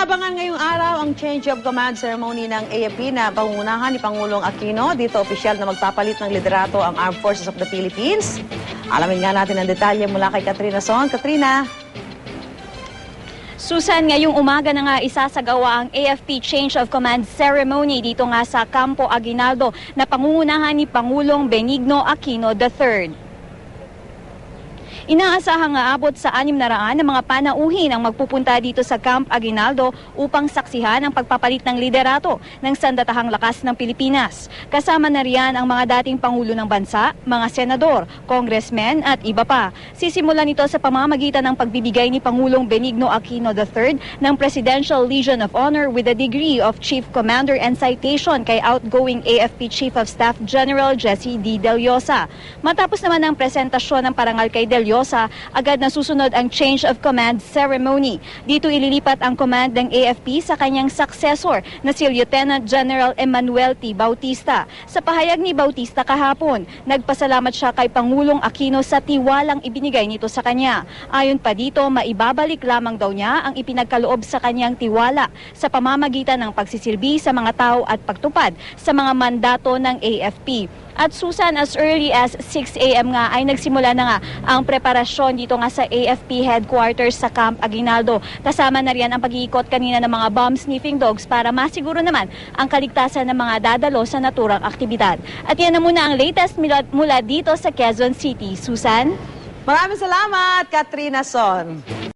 Inaabangan ngayong araw ang change of command ceremony ng AFP na pangungunahan ni Pangulong Aquino. Dito opisyal na magpapalit ng liderato ang Armed Forces of the Philippines. Alamin nga natin ang detalye mula kay Katrina Son. Katrina, Susan, ngayong umaga na nga isasagawa ang AFP Change of Command Ceremony dito nga sa Campo Aguinaldo na pangungunahan ni Pangulong Benigno Aquino III. Inaasahang aabot sa anim na raan ng mga panauhin ang magpupunta dito sa Camp Aguinaldo upang saksihan ang pagpapalit ng liderato ng sandatahang lakas ng Pilipinas. Kasama na riyan ang mga dating Pangulo ng Bansa, mga senador, congressmen at iba pa. Sisimulan ito sa pamamagitan ng pagbibigay ni Pangulong Benigno Aquino III ng Presidential Legion of Honor with the degree of Chief Commander and citation kay outgoing AFP Chief of Staff General Jesse D. Del Llosa. Matapos naman ang presentasyon ng parangal kay Del Llosa, agad na susunod ang change of command ceremony. Dito ililipat ang command ng AFP sa kanyang successor na si Lieutenant General Emmanuel T. Bautista. Sa pahayag ni Bautista kahapon, nagpasalamat siya kay Pangulong Aquino sa tiwalang ibinigay nito sa kanya. Ayon pa dito, maibabalik lamang daw niya ang ipinagkaloob sa kanyang tiwala sa pamamagitan ng pagsisilbi sa mga tao at pagtupad sa mga mandato ng AFP. At Susan, as early as 6 a.m. nga ay nagsimula na nga ang preparasyon dito nga sa AFP headquarters sa Camp Aguinaldo. Kasama na riyan ang pag-iikot kanina ng mga bomb sniffing dogs para masiguro naman ang kaligtasan ng mga dadalo sa naturang aktibidad. At yan na muna ang latest mula, dito sa Quezon City. Susan? maraming salamat, Katrina Son.